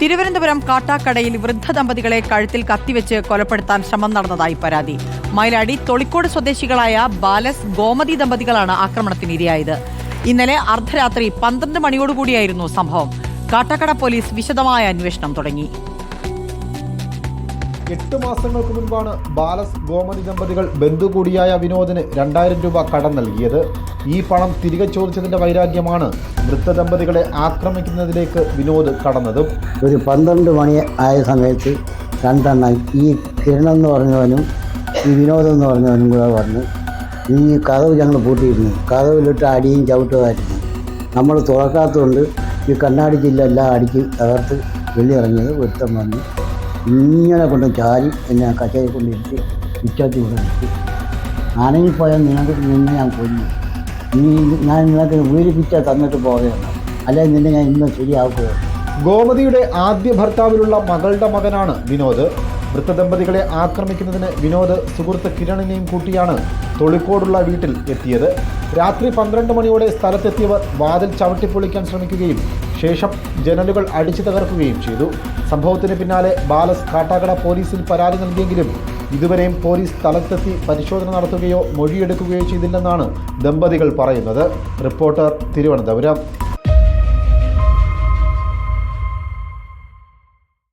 തിരുവനന്തപുരം കാട്ടാക്കടയിൽ വൃദ്ധ ദമ്പതികളെ കഴുത്തിൽ കത്തിവെച്ച് കൊലപ്പെടുത്താൻ ശ്രമം നടന്നതായി പരാതി. മയിലാടി തൊളിക്കോട് സ്വദേശികളായ ബാലസ് ഗോമതി ദമ്പതികളാണ് ആക്രമണത്തിന് ഇരയായത് ഇന്നലെ അർദ്ധരാത്രി പന്ത്രണ്ട് മണിയോടുകൂടിയായിരുന്നു സംഭവം. കാട്ടാക്കട പോലീസ് വിശദമായ അന്വേഷണം തുടങ്ങി. എട്ട് മാസങ്ങൾക്ക് മുൻപാണ് ബാലസ് ഗോമതി ദമ്പതികൾ ബന്ധു കൂടിയായ വിനോദിന് രണ്ടായിരം രൂപ കടം നൽകിയത്. ഈ പണം തിരികെ ചോദിച്ചതിന്റെ വൈരാഗ്യമാണ് വൃദ്ധ ദമ്പതികളെ ആക്രമിക്കുന്നതിലേക്ക് വിനോദ് കടന്നതും. ഒരു പന്ത്രണ്ട് മണി ആയ സമയത്ത് രണ്ടെണ്ണം ഈ കിരൺ എന്ന് പറഞ്ഞവനും ഈ വിനോദം എന്ന് പറഞ്ഞവനും കൂടെ വന്ന് ഈ കഥവ് ഞങ്ങൾ പൂട്ടിയിരുന്നു. കഥവിലിട്ട് അടിയും ചവിട്ടുമായിരുന്നു. നമ്മൾ തുറക്കാത്തതുകൊണ്ട് ഈ കണ്ണാടി ജില്ല എല്ലാം അടിച്ച് തകർത്ത് വെള്ളിയിറങ്ങിയത് വൃത്തം വന്ന് ഇങ്ങനെ കൊണ്ട് ചാരി എന്നെ കച്ചേരി കൊണ്ട് ഇരുത്തി ഇറ്റാത്തി കൊണ്ട് നിർത്തി ആണെങ്കിൽപ്പോയാൽ നിങ്ങൾക്ക് നിന്നെ ഞാൻ കൊന്നു നീ ഞാൻ നിനക്ക് വീരിപ്പിച്ച തന്നിട്ട് പോവുകയാണ് അല്ലെങ്കിൽ നിന്നെ ഞാൻ ഇന്ന് ശരിയാക്കുകയാണ് ഗോമതിയുടെ ആദ്യ ഭർത്താവിലുള്ള മകളുടെ മകനാണ് വിനോദ്. വൃദ്ധദമ്പതികളെ ആക്രമിക്കുന്നതിന് വിനോദ് സുഹൃത്ത് കിരണിനെയും കൂട്ടിയാണ് തൊളിക്കോടുള്ള വീട്ടിൽ എത്തിയത്. രാത്രി പന്ത്രണ്ട് മണിയോടെ സ്ഥലത്തെത്തിയവർ വാതിൽ ചവിട്ടിപ്പൊളിക്കാൻ ശ്രമിക്കുകയും ശേഷം ജനലുകൾ അടിച്ചു തകർക്കുകയും ചെയ്തു. സംഭവത്തിന് പിന്നാലെ ബാലസ് കാട്ടാക്കട പോലീസിൽ പരാതി നൽകിയെങ്കിലും ഇതുവരെയും പോലീസ് സ്ഥലത്തെത്തി പരിശോധന നടത്തുകയോ മൊഴിയെടുക്കുകയോ ചെയ്തില്ലെന്നാണ് ദമ്പതികൾ പറയുന്നത്. റിപ്പോർട്ടർ തിരുവനന്തപുരം.